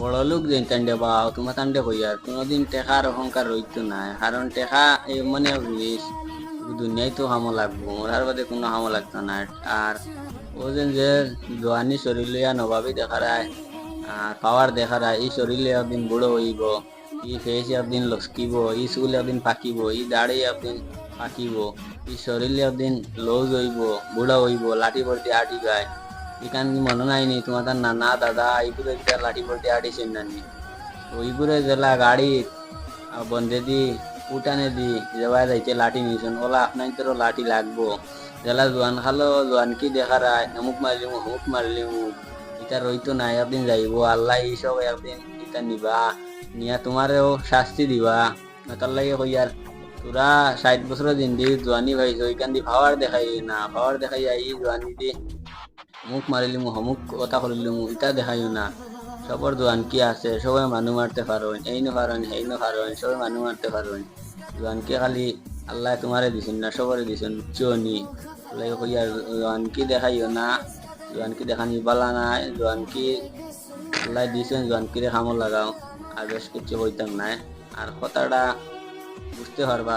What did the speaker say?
বড় লোক যেন তান্ডে বাও তোমার তান্ডে কইয়ার কোনোদিন টেকার অহংকার রইতো না কারণ টেকা এক জিনিস দুনিয়ায় তো হামো লাগবো ওরার বাদে কোনো হামো লাগতো না। আর ও যেন যে জোয়ানি শরীর নবাবি দেখা রায় আর পাওয়ার দেখা রায় এই শরীরে একদিন বুড়ো হইব ই ফেস একদিন লসকিব ই চুল একদিন পাকিব ই দাড়ি একদিন পাকিব ই শরীরে একদিন লজ হইব, বুড়ো হইব, লাঠি ভর্তি আটি গায় ইখান মনে নাই নি, তোমার তার নানা, দাদা এইগুলো একটা লাঠি ভর্তি আটিছেন নানি। ওইগুলো জেলা গাড়ি বন্ধে দি, উঠানে দি যাওয়া যাইতে লাঠি নিয়েছেন, ওলা আপনার তোর লাঠি লাগবো। জেলা জোয়ান খালো, জোয়ান কি দেখা রায় অমুক মারলিমু অমুক মারলিমু। এটা রইতো না, একদিন যাইব। আল্লাহ এইসব একদিন এটা নিবা, নিয়া তোমারেও শাস্তি দিবা। তার লাগে কইয়ার তোরা ষাট বছরের দিন দি জোয়ানি ভাইছো, ওইখান দি পাওয়ার দেখাই না পাওয়ার দেখাই এই জোয়ানি দি মুখ মারিলিমু হমুক কথা করিলিমু ইটা দেখাইও না। সবর দোয়ান কি আছে সবাই মানুষ মারতে পারোন এই ন পারোন এই ন পারোন সবাই মানুষ মারতে পারোন দোয়ানকে খালি আল্লাহ তোমারে দিছেন না সবরে দিছেন চনি কইয়া জোয়ানকি দেখাইও না জোয়ানকি দেখানি বালা নাই জোয়ানকি আল্লাহ দিছেন জোয়ানকিরে খামো লাগাও। আর বেশ কিছু হইতাম নাই। আর কথাটা বুঝতে পারবা